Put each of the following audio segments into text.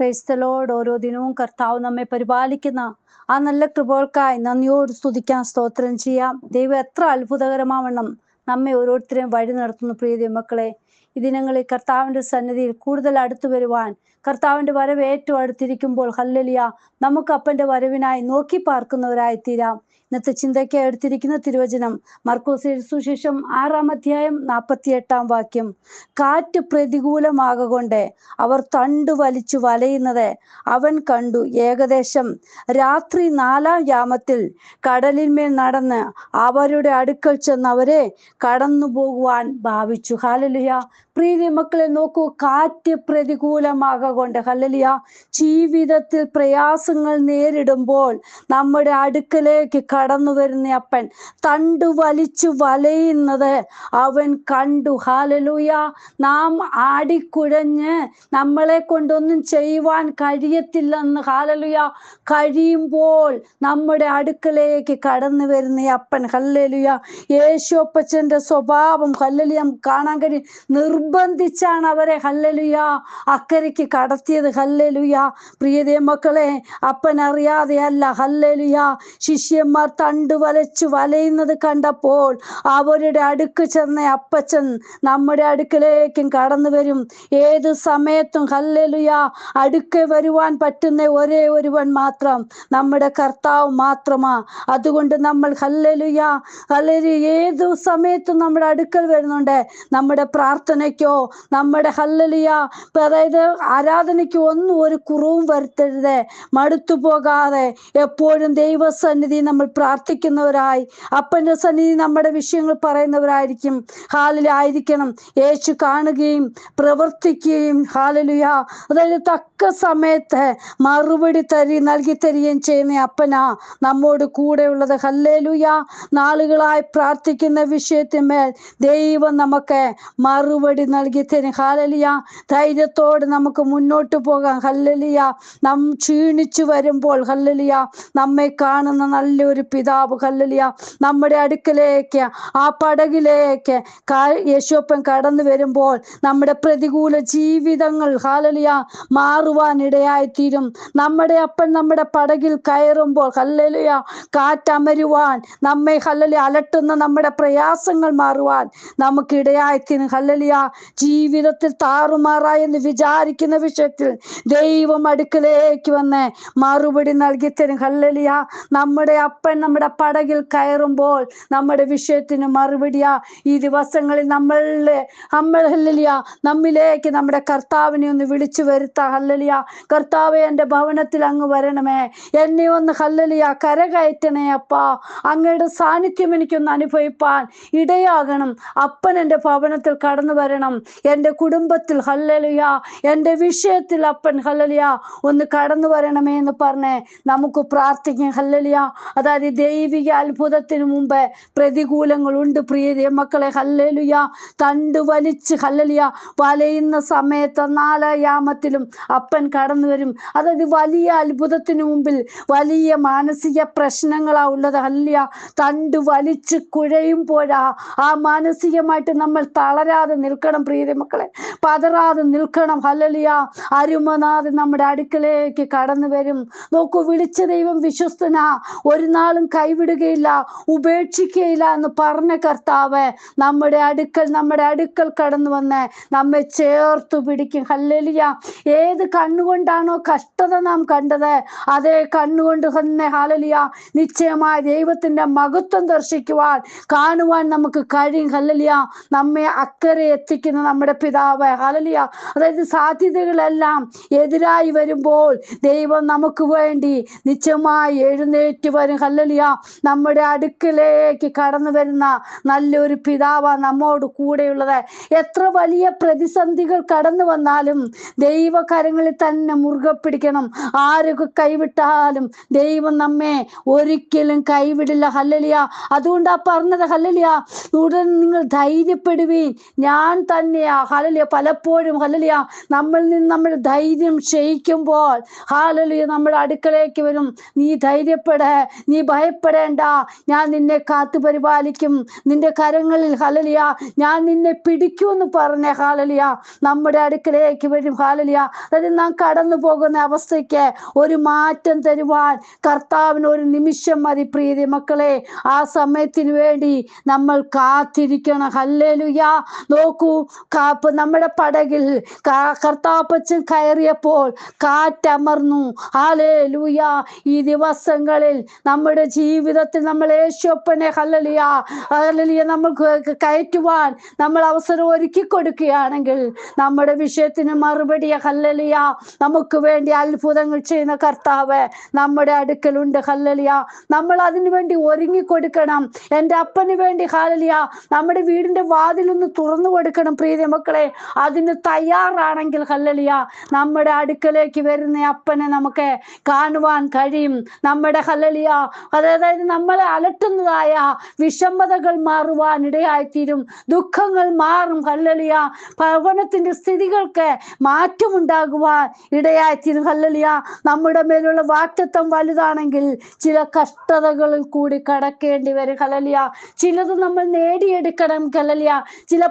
ക്രൈസ്തലോട് ഓരോ ദിനവും കർത്താവ് നമ്മെ പരിപാലിക്കുന്ന ആ നല്ല കൃപകൾക്കായി നന്ദിയോട് സ്തുതിക്കാൻ സ്തോത്രം ചെയ്യാം. ദൈവം എത്ര അത്ഭുതകരമാവണ്ണം നമ്മെ ഓരോരുത്തരെയും വഴി നടത്തുന്നു പ്രിയ മക്കളെ ഈ ദിനങ്ങളിൽ കർത്താവിന്റെ സന്നിധിയിൽ കൂടുതൽ അടുത്തു വരുവാൻ കർത്താവിന്റെ വരവ് ഏറ്റവും അടുത്തിരിക്കുമ്പോൾ ഹല്ലലിയ നമുക്ക് അപ്പന്റെ വരവിനായി നോക്കി പാർക്കുന്നവരായി തീരാം ഇന്നത്തെ ചിന്തയ്ക്ക് എടുത്തിരിക്കുന്ന തിരുവചനം മർക്കോസ് സുശേഷം ആറാം അധ്യായം നാൽപ്പത്തി എട്ടാം വാക്യം. കാറ്റ് പ്രതികൂലമാകൊണ്ട് അവർ തണ്ടു വലിച്ചു വലയുന്നത് അവൻ കണ്ടു. ഏകദേശം രാത്രി നാലാം യാമത്തിൽ കടലിന്മേൽ നടന്ന് അവരുടെ അടുക്കൽ ചെന്ന് അവരെ കടന്നു പോകുവാൻ ഭാവിച്ചു. ഹാലലുയ പ്രീതി മക്കളെ നോക്കൂ കാറ്റ് പ്രതികൂലമാകൊണ്ട് ഹല്ലലിയ ജീവിതത്തിൽ പ്രയാസങ്ങൾ നേരിടുമ്പോൾ നമ്മുടെ അടുക്കലേക്ക് കടന്നു വരുന്ന അപ്പൻ തണ്ടു വലിച്ചു വലയുന്നത് അവൻ കണ്ടു. ഹാലലൂയ നാം ആടിക്കുഴഞ്ഞ് നമ്മളെ കൊണ്ടൊന്നും ചെയ്യുവാൻ കഴിയത്തില്ലെന്ന് ഹാലലുയ കഴിയുമ്പോൾ നമ്മുടെ അടുക്കലേക്ക് കടന്നു വരുന്ന അപ്പൻ. ഹല്ലലുയ യേശോപ്പച്ചന്റെ സ്വഭാവം ഹല്ലലിയ കാണാൻ കഴിയും. നിർബന്ധിച്ചാണ് അവരെ ഹല്ലലുയ അക്കരയ്ക്ക് കടത്തിയത് ഹല്ലലുയ. പ്രിയതേ മക്കളെ അപ്പൻ അറിയാതെ അല്ല ഹല്ലലുയ. ശിഷ്യന്മാർ തണ്ടു വലച്ചു വലയുന്നത് കണ്ടപ്പോൾ അവരുടെ അടുക്ക് ചെന്ന അപ്പച്ചൻ നമ്മുടെ അടുക്കലേക്കും കടന്നു വരും. ഏത് സമയത്തും ഹല്ലലുയ അടുക്കെ വരുവാൻ പറ്റുന്ന ഒരേ ഒരുവൻ മാത്രം നമ്മുടെ കർത്താവ് മാത്രമാ. അതുകൊണ്ട് നമ്മൾ ഹല്ലലുയ ഹല്ലലു ഏതു സമയത്തും നമ്മുടെ അടുക്കൽ വരുന്നുണ്ട്. നമ്മുടെ പ്രാർത്ഥനയ്ക്കോ നമ്മുടെ ഹല്ലലിയ. അതായത് ആരാധനയ്ക്ക് ഒന്നും ഒരു കുറവും വരുത്തരുത്. മടുത്തു പോകാതെ എപ്പോഴും ദൈവസന്നിധി നമ്മൾ പ്രാർത്ഥിക്കുന്നവരായി. അപ്പന്റെ സന്നിധി നമ്മുടെ വിഷയങ്ങൾ പറയുന്നവരായിരിക്കും. ഹാലിലായിരിക്കണം യേശു കാണുകയും പ്രവർത്തിക്കുകയും. ഹാലലുയ അതായത് തക്ക സമയത്ത് മറുപടി തരി നൽകി തരികയും ചെയ്യുന്ന അപ്പനാ നമ്മോട് കൂടെയുള്ളത്. ഹല്ലേലുയ. നാളുകളായി പ്രാർത്ഥിക്കുന്ന വിഷയത്തിന്മേൽ ദൈവം നമുക്ക് മറുപടി നൽകി തരും ഹാലലിയ. ധൈര്യത്തോട് നമുക്ക് മുന്നോട്ട് പോകാം. ഹല്ലലിയ. നാം ക്ഷീണിച്ചു വരുമ്പോൾ ഹല്ലലിയ. നമ്മെ കാണുന്ന നല്ലൊരു പിതാവ് ഹല്ലലിയ. നമ്മുടെ അടുക്കലേക്ക് ആ പടകിലേക്ക് യേശോപ്പൻ കടന്നു വരുമ്പോൾ നമ്മുടെ പ്രതികൂല ജീവിതങ്ങൾ ഹാലലിയ മാറുവാൻ ഇടയായിത്തീരും നമ്മുടെ അപ്പൻ നമ്മുടെ പടകിൽ കയറുമ്പോൾ ഹല്ലലിയ കാറ്റമരുവാൻ നമ്മെ ഹല്ലലി അലട്ടുന്ന നമ്മുടെ പ്രയാസങ്ങൾ മാറുവാൻ നമുക്ക് ഇടയായിത്തീരും ഹല്ലലിയ. ജീവിതത്തിൽ താറുമാറായി എന്ന് വിചാരിക്കുന്ന വിഷയത്തിൽ ദൈവം അടുക്കലേക്ക് വന്ന് മറുപടി നൽകി തരും. ഹല്ലലിയ. നമ്മുടെ അപ്പൻ നമ്മുടെ പടകിൽ കയറുമ്പോൾ നമ്മുടെ വിഷയത്തിന് മറുപടിയാ. ഈ ദിവസങ്ങളിൽ നമ്മളിലെ നമ്മൾ ഹല്ലലിയ നമ്മിലേക്ക് നമ്മുടെ കർത്താവിനെ ഒന്ന് വിളിച്ചു വരുത്ത. ഹല്ലലിയ. കർത്താവെ എന്റെ ഭവനത്തിൽ അങ്ങ് വരണമേ. എന്നെ ഒന്ന് ഹല്ലലിയ കരകയറ്റണേ അപ്പാ. അങ്ങയുടെ സാന്നിധ്യം എനിക്കൊന്ന് അനുഭവിപ്പാൻ ഇടയാകണം. അപ്പൻ എന്റെ ഭവനത്തിൽ കടന്നു വരണം. എന്റെ കുടുംബത്തിൽ ഹല്ലലിയ. എന്റെ വിഷയത്തിൽ അപ്പൻ ഹല്ലലിയ. ഒന്ന് കടന്നു വരണമേ എന്ന് പറഞ്ഞ് നമുക്ക് പ്രാർത്ഥിക്കാം. ഹല്ലലിയ. അതായത് ദൈവിക അത്ഭുതത്തിന് മുമ്പ് പ്രതികൂലങ്ങളുണ്ട് പ്രിയ മക്കളെ. ഹല്ലലിയ. തണ്ട് വലിച്ച് ഹല്ലലിയ. വലയുന്ന സമയത്ത് നാലായാമത്തിലും അപ്പൻ കടന്നു വരും. അതായത് വലിയ അത്ഭുതത്തിന് മുമ്പിൽ വലിയ മാനസിക പ്രശ്നങ്ങളാ ഉള്ളത് ഹല്ലിയ തണ്ട് വലിച്ച് കുഴയുമ്പോഴാ ആ മാനസികമായിട്ട് നമ്മൾ തളരാതെ നിൽക്കണം. പ്രിയ മക്കളെ. പതറാതെ നിൽക്കണം. ഹലലിയ അരുമനാഥ് നമ്മുടെ അടുക്കലേക്ക് കടന്നു വരും. നോക്കൂ വിളിച്ച ദൈവം വിശ്വസ്തനാ. ഒരു നാളും കൈവിടുകയില്ല. ഉപേക്ഷിക്കുകയില്ല എന്ന് പറഞ്ഞ കർത്താവ് നമ്മുടെ അടുക്കൽ നമ്മുടെ അടുക്കൽ കടന്നു വന്ന്. നമ്മെ ചേർത്തു പിടിക്കും. ഹല്ലലിയ. ഏത് കണ്ണുകൊണ്ടാണോ കഷ്ടത നാം കണ്ടത് അതേ കണ്ണുകൊണ്ട് തന്നെ ഹലലിയ നിശ്ചയമായ ദൈവത്തിന്റെ മഹത്വം ദർശിക്കുവാൻ കാണുവാൻ നമുക്ക് കഴിയും. ഹല്ലലിയ. നമ്മെ അക്കരെ എത്തിക്കുന്ന നമ്മുടെ പിതാവ് ഹലലിയ അതായത് സാധ്യതകളെല്ലാം എതിരായി വരുമ്പോൾ ദൈവം നമുക്ക് വേണ്ടി നിശ്ചയമായി എഴുന്നേറ്റ് വരും. ഹല്ലലിയ നമ്മുടെ അടുക്കലേക്ക് കടന്നു വരുന്ന നല്ലൊരു പിതാവ നമ്മോട് കൂടെയുള്ളത്. എത്ര വലിയ പ്രതിസന്ധികൾ കടന്നു വന്നാലും ദൈവകരങ്ങളിൽ തന്നെ മുറുകെ പിടിക്കണം. ആരൊക്കെ കൈവിട്ടാലും ദൈവം നമ്മെ ഒരിക്കലും കൈവിടില്ല. ഹല്ലലിയ അതുകൊണ്ടാ പറഞ്ഞത് ഹല്ലലിയ ഉടൻ നിങ്ങൾ ധൈര്യപ്പെടുവീൻ. ഞാൻ തന്നെയാ. ഹലലിയ പലപ്പോഴും ഹലലിയ നമ്മളിൽ നിന്ന് നമ്മൾ ധൈര്യം ക്ഷയിക്കുമ്പോൾ ഹാലലിയ നമ്മുടെ അടുക്കളയ്ക്ക് വരും. നീ ധൈര്യപ്പെട. നീ ഭയപ്പെടേണ്ട. ഞാൻ നിന്നെ കാത്തു പരിപാലിക്കും. നിന്റെ കരങ്ങളിൽ ഹലലിയ ഞാൻ നിന്നെ പിടിക്കുമെന്ന് പറഞ്ഞ ഹാലലിയ നമ്മുടെ അടുക്കളയ്ക്ക് വരും ഹാലലിയ അതായത് നാം കടന്നു പോകുന്ന അവസ്ഥയ്ക്ക് ഒരു മാറ്റം തരുവാൻ കർത്താവിന് ഒരു നിമിഷം മതി പ്രീതി മക്കളെ. ആ സമയത്തിന് വേണ്ടി നമ്മൾ കാത്തിരിക്കണം. ഹല്ലേലുയ. നോക്കൂ കാപ്പ് നമ്മുടെ പടകിൽ. കർത്താപ്പച്ചൻ കയറിയപ്പോൾ കാറ്റമർന്നു. ഹാലേലൂയ ഈ ദിവസങ്ങളിൽ നമ്മുടെ ജീവിതത്തിൽ നമ്മൾ യേശുപ്പനെ ഹല്ലലിയ. ഹല്ലലിയ നമുക്ക് കയറ്റുവാൻ നമ്മൾ അവസരം ഒരുക്കി കൊടുക്കുകയാണെങ്കിൽ നമ്മുടെ വിഷയത്തിന് മറുപടിയ ഹല്ലലിയ. നമുക്ക് വേണ്ടി അത്ഭുതങ്ങൾ ചെയ്യുന്ന കർത്താവ് നമ്മുടെ അടുക്കലുണ്ട് ഹല്ലലിയ. നമ്മൾ അതിനു വേണ്ടി ഒരുങ്ങി കൊടുക്കണം. എന്റെ അപ്പന് വേണ്ടി ഹാലലിയ നമ്മുടെ വീടിന്റെ വാതിലൊന്ന് തുറന്നു കൊടുക്കണം. പ്രീതി മക്കളെ. അതിന് തയ്യാറാണെങ്കിൽ ഹല്ലലിയ നമ്മുടെ അടുക്കലേക്ക് വരുന്ന അപ്പനെ നമുക്ക് കാണുവാൻ കഴിയും. നമ്മുടെ ഹല്ലലിയ അതായത് നമ്മളെ അലട്ടുന്നതായ വിഷമതകൾ മാറുവാൻ ഇടയായിത്തീരും. ദുഃഖങ്ങൾ മാറും ഹല്ലലിയ. ഭവനത്തിന്റെ സ്ഥിതികൾക്ക് മാറ്റമുണ്ടാകുവാൻ ഇടയായിത്തീരും ഹല്ലലിയ. നമ്മുടെ മേലുള്ള വാക്തത്വം വലുതാണെങ്കിൽ ചില കഷ്ടതകളിൽ കൂടി കടക്കേണ്ടി വരും ഹലലിയ ചിലത് നമ്മൾ നേടിയെടുക്കണം ഹലലിയ ചില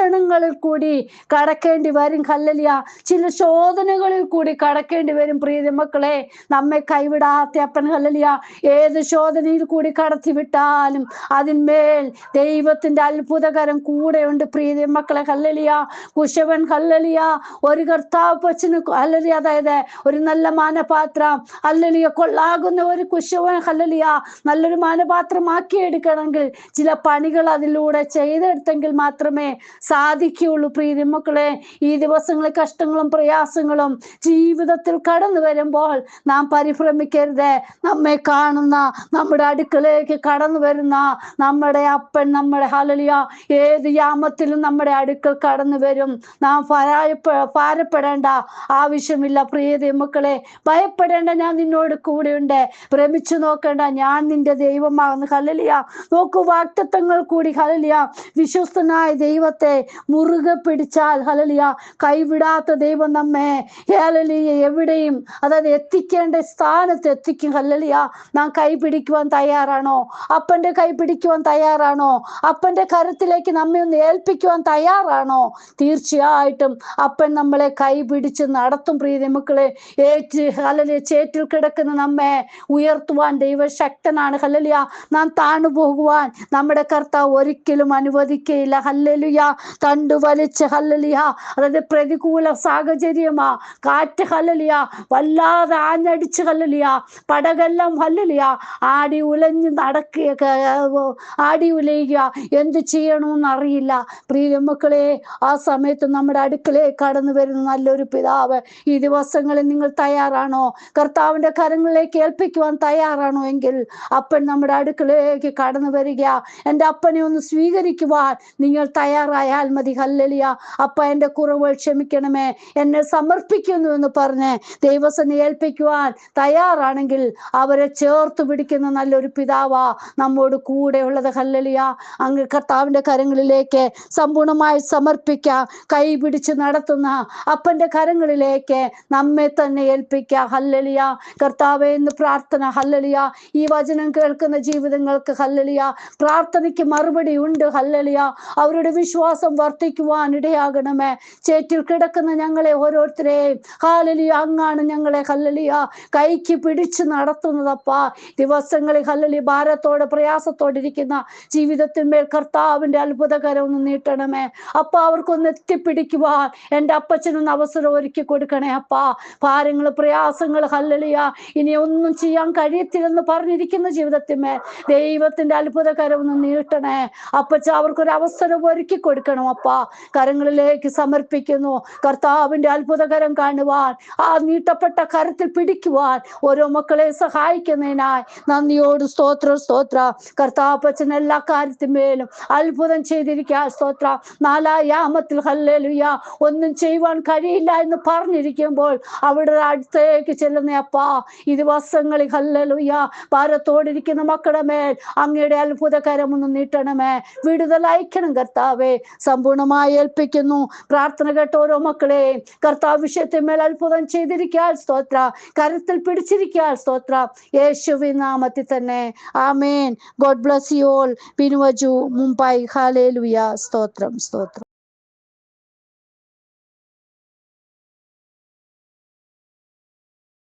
പരീക്ഷണങ്ങളിൽ കൂടി കടക്കേണ്ടി വരും കല്ലലിയ. ചില ശോധനകളിൽ കൂടി കടക്കേണ്ടി വരും പ്രീതി നമ്മെ കൈവിടാത്ത അപ്പൻ കല്ലലിയ. ഏത് ശോധനയിൽ കൂടി കടത്തി വിട്ടാലും അതിന്മേൽ ദൈവത്തിന്റെ അത്ഭുതകരം കൂടെയുണ്ട് പ്രീതി മക്കളെ കല്ലലിയ. കുശവൻ കല്ലലിയ. ഒരു കർത്താവ് പച്ചന് കല്ലലിയ. അതായത് ഒരു നല്ല മാനപാത്രം. അല്ലലിയ കൊള്ളാകുന്ന ഒരു കുശവൻ കല്ലലിയ. നല്ലൊരു മാനപാത്രമാക്കി എടുക്കണമെങ്കിൽ ചില പണികൾ അതിലൂടെ ചെയ്തെടുത്തെങ്കിൽ മാത്രമേ സാധിക്കുകയുള്ളൂ പ്രീതി. മക്കളെ ഈ ദിവസങ്ങളിൽ കഷ്ടങ്ങളും പ്രയാസങ്ങളും ജീവിതത്തിൽ കടന്നു വരുമ്പോൾ നാം പരിഭ്രമിക്കരുത്. നമ്മെ കാണുന്ന നമ്മുടെ അടുക്കളയിലേക്ക് കടന്നു വരുന്ന നമ്മുടെ അപ്പൻ നമ്മുടെ ഹലലിയ ഏത് യാമത്തിലും നമ്മുടെ അടുക്കൽ കടന്നു വരും. നാം ഭാരപ്പ ആവശ്യമില്ല പ്രീതി. മക്കളെ ഭയപ്പെടേണ്ട ഞാൻ നിന്നോട് കൂടെയുണ്ട്. ഭ്രമിച്ചു നോക്കേണ്ട ഞാൻ നിന്റെ ദൈവമാകുന്നു ഹലലിയ നോക്കൂ വാക്തത്വങ്ങൾ കൂടി. ഹലലിയ വിശ്വസ്തനായ ദൈവത്തെ മുറുകെ പിടിച്ചാൽ ഹലലിയ കൈവിടാത്ത ദൈവം നമ്മെ. ഹലലിയ എവിടെയും അതായത് എത്തിക്കേണ്ട സ്ഥാനത്ത് എത്തിക്കും ഹലലിയ നാം കൈ പിടിക്കുവാൻ തയ്യാറാണോ? അപ്പന്റെ കൈ പിടിക്കുവാൻ തയ്യാറാണോ? അപ്പന്റെ കരത്തിലേക്ക് നമ്മെ ഒന്ന് ഏൽപ്പിക്കുവാൻ തയ്യാറാണോ? തീർച്ചയായിട്ടും അപ്പൻ നമ്മളെ കൈ പിടിച്ച് നടത്തും പ്രീതി മക്കളെ. ഏറ്റ് ഹലലിയ ചേറ്റിൽ കിടക്കുന്ന നമ്മെ ഉയർത്തുവാൻ ദൈവശക്തനാണ് ഹലലിയ നാം താണു പോകുവാൻ നമ്മുടെ കർത്താവ് ഒരിക്കലും അനുവദിക്കയില്ല ഹല്ലലിയ. തണ്ടു വലിച്ച് ഹല്ലലിയ. അതായത് പ്രതികൂല സാഹചര്യമാ. കാറ്റ് ഹല്ലലിയ. വല്ലാതെ ആഞ്ഞടിച്ച് ഹല്ലലിയ. പടകെല്ലാം ഹല്ലലിയ. ആടി ഉലഞ്ഞ് നടക്കുക ആടി ഉലയുക. എന്ത് ചെയ്യണമെന്ന് അറിയില്ല. പ്രിയ മക്കളെ ആ സമയത്ത് നമ്മുടെ അടുക്കളയെ കടന്നു വരുന്ന നല്ലൊരു പിതാവ് ഈ ദിവസങ്ങളിൽ നിങ്ങൾ തയ്യാറാണോ? കർത്താവിന്റെ കരങ്ങളിലേക്ക് ഏൽപ്പിക്കുവാൻ തയ്യാറാണോ എങ്കിൽ അപ്പൻ നമ്മുടെ അടുക്കളയിലേക്ക് കടന്നു വരിക. എന്റെ അപ്പനെ ഒന്ന് സ്വീകരിക്കുവാൻ നിങ്ങൾ തയ്യാറായാൽ മതി ഹല്ലലിയ. അപ്പ എന്റെ കുറവുകൾ ക്ഷമിക്കണമേ. എന്നെ സമർപ്പിക്കുന്നു എന്ന് പറഞ്ഞ് ദൈവസനെ ഏൽപ്പിക്കുവാൻ തയ്യാറാണെങ്കിൽ അവരെ ചേർത്ത് പിടിക്കുന്ന നല്ലൊരു പിതാവാ നമ്മോട് കൂടെ ഉള്ളത് ഹല്ലലിയ. അങ്ങ് കർത്താവിന്റെ കരങ്ങളിലേക്ക് സമ്പൂർണമായി സമർപ്പിക്കാം. കൈ പിടിച്ച് നടത്തുന്ന അപ്പന്റെ കരങ്ങളിലേക്ക് നമ്മെ തന്നെ ഏൽപ്പിക്കുക ഹല്ലലിയ. കർത്താവെ എന്ന് പ്രാർത്ഥന. ഹല്ലലിയ. ഈ വചനം കേൾക്കുന്ന ജീവിതങ്ങൾക്ക് ഹല്ലലിയ. പ്രാർത്ഥനയ്ക്ക് മറുപടി ഉണ്ട്. ഹല്ലലിയ. അവരുടെ വിശ്വാസം വർദ്ധിക്കുവാൻ ഇടയാകണമേ. ചേറ്റിൽ കിടക്കുന്ന ഞങ്ങളെ ഓരോരുത്തരെയും ഹാലലിയ അങ്ങാണ് ഞങ്ങളെ ഹല്ലലിയ കൈക്ക് പിടിച്ച് നടത്തുന്നതപ്പാ. ദിവസങ്ങളിൽ ഹല്ലലി ഭാരത്തോടെ പ്രയാസത്തോടെ ഇരിക്കുന്ന ജീവിതത്തിന്മേൽ കർത്താവിന്റെ അത്ഭുതകരം നീട്ടണമേ. അപ്പ അവർക്കൊന്ന് എത്തിപ്പിടിക്കുവാൻ എന്റെ അപ്പച്ചനൊന്ന് അവസരം ഒരുക്കി കൊടുക്കണേ അപ്പാ. ഭാരങ്ങൾ പ്രയാസങ്ങൾ ഹല്ലലിയ ഇനി ഒന്നും ചെയ്യാൻ കഴിയത്തില്ലെന്ന് പറഞ്ഞിരിക്കുന്ന ജീവിതത്തിന്മേൽ ദൈവത്തിന്റെ അത്ഭുതകരം ഒന്ന് നീട്ടണേ. അപ്പച്ച അവർക്കൊരു അവസരം ഒരുക്കി കൊടുക്കണം അപ്പാ. കരങ്ങളിലേക്ക് സമർപ്പിക്കുന്നു. കർത്താവിന്റെ അത്ഭുതകരം കാണുവാൻ ആ നീട്ടപ്പെട്ട കരത്തിൽ പിടിക്കുവാൻ ഓരോ മക്കളെ സഹായിക്കുന്നതിനായി നന്ദിയോട് സ്തോത്ര സ്തോത്ര. കർത്താപ്പച്ചൻ എല്ലാ കാര്യത്തിന്മേലും അത്ഭുതം ചെയ്തിരിക്കുക. സ്തോത്ര. നാലായാമത്തിൽ ഹല്ലേലുയ ഒന്നും ചെയ്യുവാൻ കഴിയില്ല എന്ന് പറഞ്ഞിരിക്കുമ്പോൾ അവിടെ അടുത്തേക്ക് ചെല്ലുന്ന അപ്പാ. ഈ ദിവസങ്ങളിൽ ഹല്ലലുയ ഭാരത്തോടിരിക്കുന്ന മക്കളുടെ മേൽ അങ്ങയുടെ അത്ഭുതകരമൊന്ന് നീട്ടണമേ. വിടുതൽ അയക്കണം കർത്താവെ. സമ്പൂർണമായി ഏൽപ്പിക്കുന്നു. പ്രാർത്ഥന കേട്ട ഓരോ മക്കളെ കർത്താവ് വിഷയത്തിന്മേൽ അത്ഭുതം ചെയ്തിരിക്കാൻ സ്തോത്ര. കരത്തിൽ പിടിച്ചിരിക്കാൻ സ്തോത്ര. യേശുവിൻ നാമത്തിൽ തന്നെ. ആമേൻ. God bless you all. പിനുവജു Mumbai ഹാലേലുയ സ്തോത്രം സ്തോത്രം.